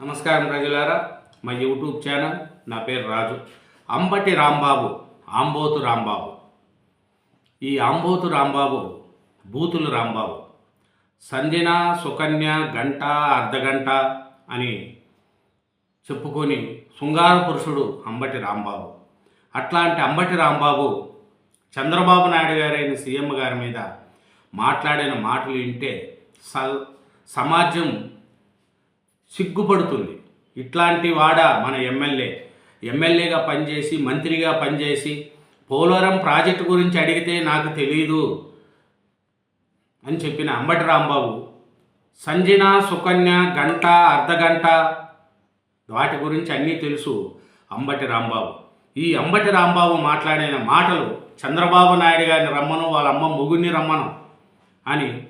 నమస్కారం ప్రజలారా మా యూట్యూబ్ ఛానల్ నా పేరు రాజు. అంబటి రాంబాబు ఆంబోతు రాంబాబు. ఈ ఆంబోతు రాంబాబు బూతులు రాంబాబు. సంజన సుకన్య గంట అర్ధగంట అని చెప్పుకొని శృంగార పురుషుడు అంబటి రాంబాబు. అట్లాంటి అంబటి రాంబాబు చంద్రబాబు నాయుడు గారైన సీఎం గారి మీద మాట్లాడిన మాటలు వింటే స సమాజం సిగ్గుపడుతుంది. ఇట్లాంటి వాడ మన ఎమ్మెల్యే. ఎమ్మెల్యేగా పనిచేసి మంత్రిగా పనిచేసి పోలవరం ప్రాజెక్టు గురించి అడిగితే నాకు తెలియదు అని చెప్పిన అంబటి రాంబాబు సంజన సుకన్య గంట అర్ధగంట వాటి గురించి అన్నీ తెలుసు అంబటి రాంబాబు. ఈ అంబటి రాంబాబు మాట్లాడిన మాటలు చంద్రబాబు నాయుడు గారిని రమ్మను వాళ్ళ అమ్మ ముగ్గురిని రమ్మను అని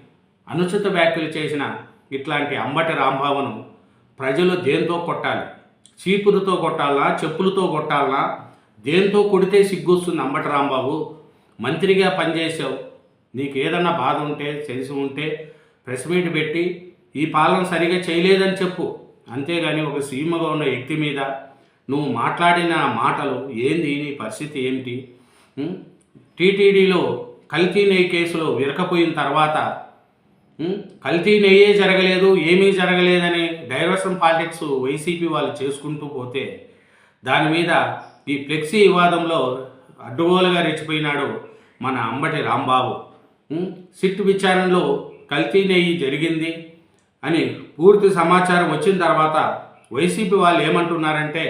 అనుచిత వ్యాఖ్యలు చేసిన ఇట్లాంటి అంబటి రాంబాబును ప్రజలు దేంతో కొట్టాలి? చీపురుతో కొట్టాలా? చెప్పులతో కొట్టాలా? దేంతో కొడితే సిగ్గొస్తుంది అంబటి రాంబాబు? మంత్రిగా పనిచేసావు నీకు ఏదన్నా బాధ ఉంటే తెలిసి ఉంటే ప్రెస్ మీట్ పెట్టి ఈ పాలన సరిగా చేయలేదని చెప్పు. అంతేగాని ఒక సీమగా ఉన్న వ్యక్తి మీద నువ్వు మాట్లాడిన మాటలు ఏంది? నీ పరిస్థితి ఏమిటి? టీటీడీలో కల్తీ నెయ్యి కేసులో విరకపోయిన తర్వాత కల్తీ నెయ్యే జరగలేదు ఏమీ జరగలేదని డైవర్షన్ పాలిటిక్స్ వైసీపీ వాళ్ళు చేసుకుంటూ పోతే దాని మీద ఈ ఫ్లెక్సీ వివాదంలో అడ్డుగోలుగా రెచ్చిపోయినాడు మన అంబటి రాంబాబు. సిట్ విచారణలో కల్తీ నెయ్యి జరిగింది అని పూర్తి సమాచారం వచ్చిన తర్వాత వైసీపీ వాళ్ళు ఏమంటున్నారంటే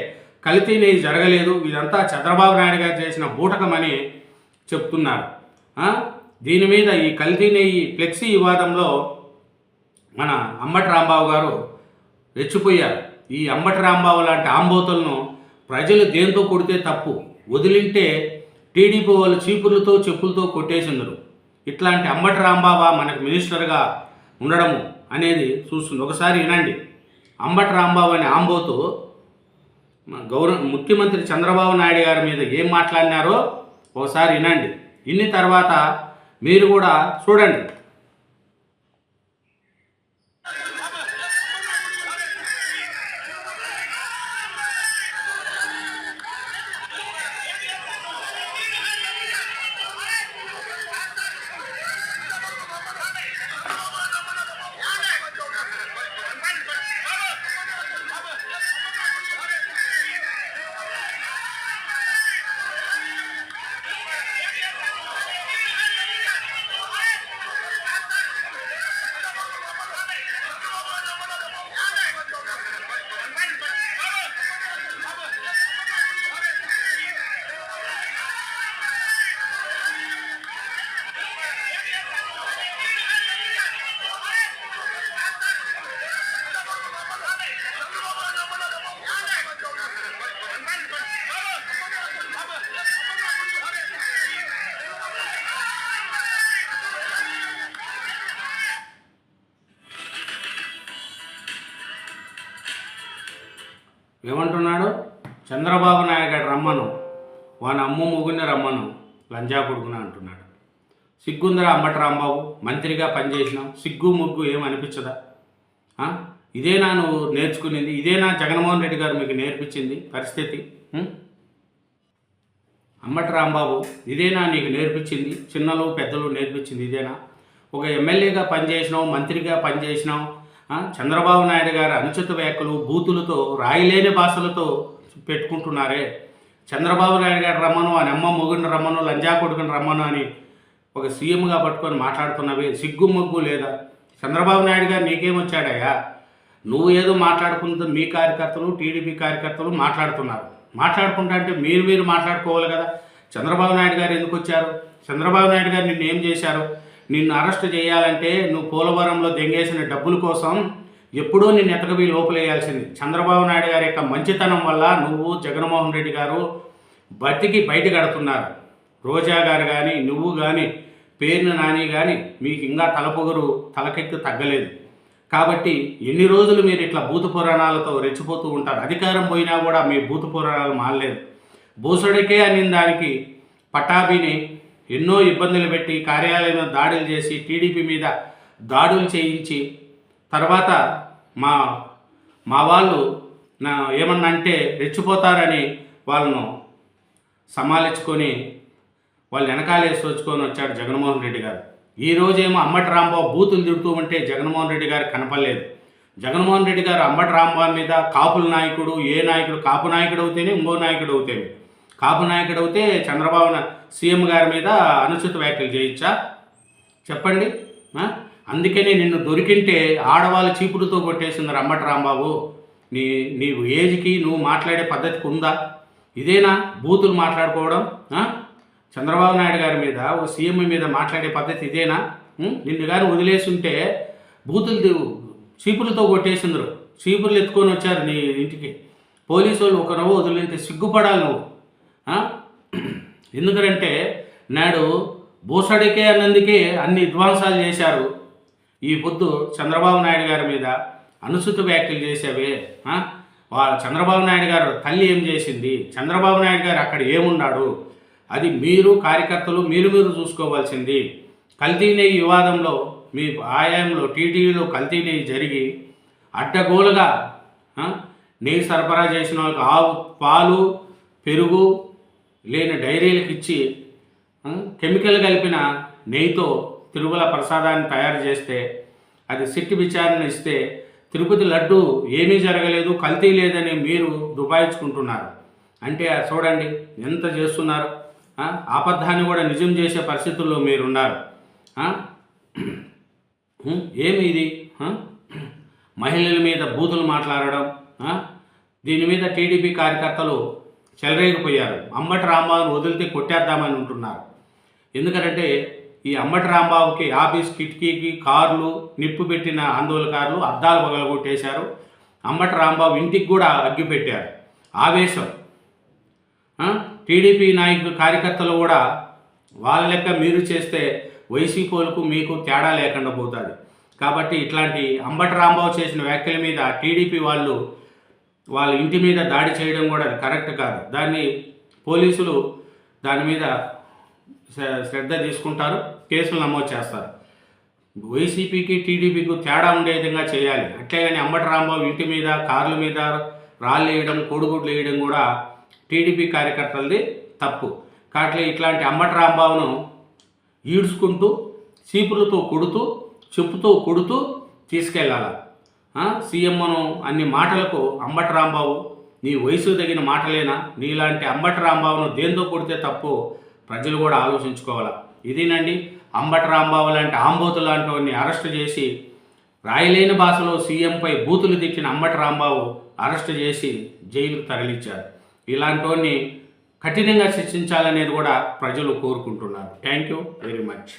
కల్తీ నెయ్యి జరగలేదు ఇదంతా చంద్రబాబు నాయుడు గారు చేసిన బూటకమని చెప్తున్నారు. దీని మీద ఈ కల్తీ నెయ్యి ఫ్లెక్సీ వివాదంలో మన అంబటి రాంబాబు గారు రెచ్చిపోయారు. ఈ అంబటి రాంబాబు లాంటి ఆంబోతులను ప్రజలు దేంతో కొడితే తప్పు? వదిలింటే టీడీపీ వాళ్ళు చీపుర్లతో చెప్పులతో కొట్టేసిందరు ఇట్లాంటి అంబటి రాంబాబా మనకు మినిస్టర్గా ఉండడము అనేది చూస్తుంది. ఒకసారి వినండి. అంబటి రాంబాబు అనే ఆంబోతు గౌర గౌరవ ముఖ్యమంత్రి చంద్రబాబు నాయుడు గారి మీద ఏం మాట్లాడినారో ఒకసారి వినండి. ఇన్ని తర్వాత మీరు కూడా చూడండి. ఏమంటున్నాడు? చంద్రబాబు నాయుడు రమ్మను. వాని అమ్మ ముగ్గురిని రమ్మను. లంజా కొడుకున అంటున్నాడు. సిగ్గుందరా అమ్మట రాంబాబు? మంత్రిగా పనిచేసినావు. సిగ్గు ముగ్గు ఏమనిపించదా ఇదే నా ఇదేనా నువ్వు నేర్చుకునేది. ఇదేనా జగన్మోహన్ రెడ్డి గారు మీకు నేర్పించింది పరిస్థితి. అమ్మటి రాంబాబు ఇదేనా నీకు నేర్పించింది. చిన్నలు పెద్దలు నేర్పించింది ఇదేనా? ఒక ఎమ్మెల్యేగా పనిచేసినావు మంత్రిగా పనిచేసినావు. చంద్రబాబు నాయుడు గారి అనుచిత వ్యాఖ్యలు బూతులతో రాయిలేని భాషలతో పెట్టుకుంటున్నారే. చంద్రబాబు నాయుడు గారు రమ్మను అని అమ్మ మొగుడిని రమ్మను లంజా కొడుకుని రమ్మను అని ఒక సీఎంగా పట్టుకొని మాట్లాడుతున్నవి సిగ్గు మొగ్గు లేదా? చంద్రబాబు నాయుడు గారు నీకేమొచ్చాడయ్యా? నువ్వు ఏదో మాట్లాడుకుంటుంది మీ కార్యకర్తలు టీడీపీ కార్యకర్తలు మాట్లాడుతున్నారు. మాట్లాడుకుంటా అంటే మీరు మీరు మాట్లాడుకోవాలి కదా. చంద్రబాబు నాయుడు గారు ఎందుకు వచ్చారు చంద్రబాబు నాయుడు గారు నిన్ను ఏం చేశారు? నిన్ను అరెస్ట్ చేయాలంటే నువ్వు పోలవరంలో దెంగేసిన డబ్బుల కోసం ఎప్పుడూ నిన్ను ఎతకబీ లోపలేయాల్సింది. చంద్రబాబు నాయుడు గారి యొక్క మంచితనం వల్ల నువ్వు జగన్మోహన్ రెడ్డి గారు బతికి బయట కడుతున్నారు రోజా గారు కానీ నువ్వు కానీ పేరున నాని కానీ మీకు ఇంకా తలపొగరు తలకెక్కి తగ్గలేదు. కాబట్టి ఎన్ని రోజులు మీరు ఇట్లా భూత పురాణాలతో రెచ్చిపోతూ ఉంటారు? అధికారం పోయినా కూడా మీ భూత పురాణాలు మానలేదు భూసుడికే అని దానికి పటాభిని ఎన్నో ఇబ్బందులు పెట్టి కార్యాలయం దాడులు చేసి టీడీపీ మీద దాడులు చేయించి తర్వాత మా మా వాళ్ళు నా ఏమన్నా అంటే రెచ్చిపోతారని వాళ్ళను సమాలించుకొని వాళ్ళు వెనకాలేసి వచ్చుకొని వచ్చాడు జగన్మోహన్ రెడ్డి గారు. ఈ రోజేమో అమ్మటి రాంబాబు బూతులు తిడుతూ ఉంటే జగన్మోహన్ రెడ్డి గారు కనపడలేదు. జగన్మోహన్ రెడ్డి గారు అమ్మటి రాంబాబు మీద కాపుల నాయకుడు ఏ నాయకుడు కాపు నాయకుడు అవుతేనే ఇంకో నాయకుడు అవుతేనే కాపు నాయకుడు అయితే చంద్రబాబు సీఎం గారి మీద అనుచిత వ్యాఖ్యలు చేయొచ్చా చెప్పండి. అందుకనే నిన్ను దొరికింటే ఆడవాళ్ళ చీపుడుతో కొట్టేసింది రమ్మట రాంబాబు. నీ నీ ఏజ్కి నువ్వు మాట్లాడే పద్ధతికి ఉందా? ఇదేనా బూతులు మాట్లాడుకోవడం? చంద్రబాబు నాయుడు గారి మీద ఒక సీఎం మీద మాట్లాడే పద్ధతి ఇదేనా? నిన్ను గారు వదిలేసి ఉంటే బూతులు చీపులతో కొట్టేసిందరు చీపులు ఎత్తుకొని వచ్చారు నీ ఇంటికి. పోలీసు వాళ్ళు ఒక నవ్వు వదిలింటే సిగ్గుపడాలి నువ్వు. ఎందుకంటే నాడు బూసడికే అన్నందుకే అన్ని విధ్వంసాలు చేశారు. ఈ పొద్దు చంద్రబాబు నాయుడు గారి మీద అనుచిత వ్యాఖ్యలు చేసేవే వాళ్ళ చంద్రబాబు నాయుడు గారు తల్లి ఏం చేసింది? చంద్రబాబు నాయుడు గారు అక్కడ ఏమున్నాడు? అది మీరు కార్యకర్తలు మీరు మీరు చూసుకోవాల్సింది. కల్తీ నెయ్యి వివాదంలో మీ ఆయాయంలో టీటీడీలో కల్తీ నెయ్యి జరిగి అడ్డగోలుగా నీరు నెయ్యి సరఫరా చేసిన వాళ్ళకి ఆవు పాలు పెరుగు లేని డైరీలకు ఇచ్చి కెమికల్ కలిపిన నెయ్యితో తిరుమల ప్రసాదాన్ని తయారు చేస్తే అది సిట్టి విచారణ ఇస్తే తిరుపతి లడ్డు ఏమీ జరగలేదు కల్తీ లేదని మీరు దుబాయించుకుంటున్నారు. అంటే అది చూడండి ఎంత చేస్తున్నారు? ఆపద్ధాన్ని కూడా నిజం చేసే పరిస్థితుల్లో మీరున్నారు. ఏమి ఇది? మహిళల మీద బూతులు మాట్లాడడం దీని మీద టీడీపీ కార్యకర్తలు చెలరేగిపోయారు. అంబటి రాంబాబుని వదిలితే కొట్టేద్దామని ఉంటున్నారు. ఎందుకంటే ఈ అంబటి రాంబాబుకి ఆఫీస్ కిటికీకి కార్లు నిప్పు పెట్టిన ఆందోళనకారులు అద్దాలు పగలగొట్టేశారు. అంబటి రాంబాబు ఇంటికి కూడా అగ్గి పెట్టారు. ఆవేశం. టీడీపీ నాయకులు కార్యకర్తలు కూడా వాళ్ళ లెక్క మీరు చేస్తే వైసీపీలకు మీకు తేడా లేకుండా పోతుంది. కాబట్టి ఇట్లాంటి అంబటి రాంబాబు చేసిన వ్యాఖ్యల మీద టీడీపీ వాళ్ళు వాళ్ళ ఇంటి మీద దాడి చేయడం కూడా అది కరెక్ట్ కాదు. దాన్ని పోలీసులు దాని మీద శ్ర- శ్రద్ధ తీసుకుంటారు కేసులు నమోదు చేస్తారు. వైసీపీకి టీడీపీకి తేడా ఉండే విధంగా చేయాలి. అట్లేగాని అంబటి రాంబాబు ఇంటి మీద కార్ల మీద రాళ్ళు వేయడం కోడిగుడ్లు వేయడం కూడా టీడీపీ కార్యకర్తలది తప్పు. కాబట్టి ఇట్లాంటి అంబటి రాంబాబును ఈడ్చుకుంటూ చీపులతో కొడుతూ చెప్పుతో కొడుతూ తీసుకెళ్ళాలి? సీఎం మనం అన్ని మాటలకు అంబటి రాంబాబు నీ వయసు తగిన మాటలేనా? నీలాంటి అంబటి రాంబాబును దేంతో కొడితే తప్పు? ప్రజలు కూడా ఆలోచించుకోవాలి. ఇదేనండి అంబటి రాంబాబు లాంటి ఆంబోతు లాంటి వాడిని అరెస్ట్ చేసి రాయలేని భాషలో సీఎంపై బూతులు తిట్టిన అంబటి రాంబాబు అరెస్ట్ చేసి జైలుకు తరలించారు. ఇలాంటి వాడిని కఠినంగా శిక్షించాలనేది కూడా ప్రజలు కోరుకుంటున్నారు. Thank you very much.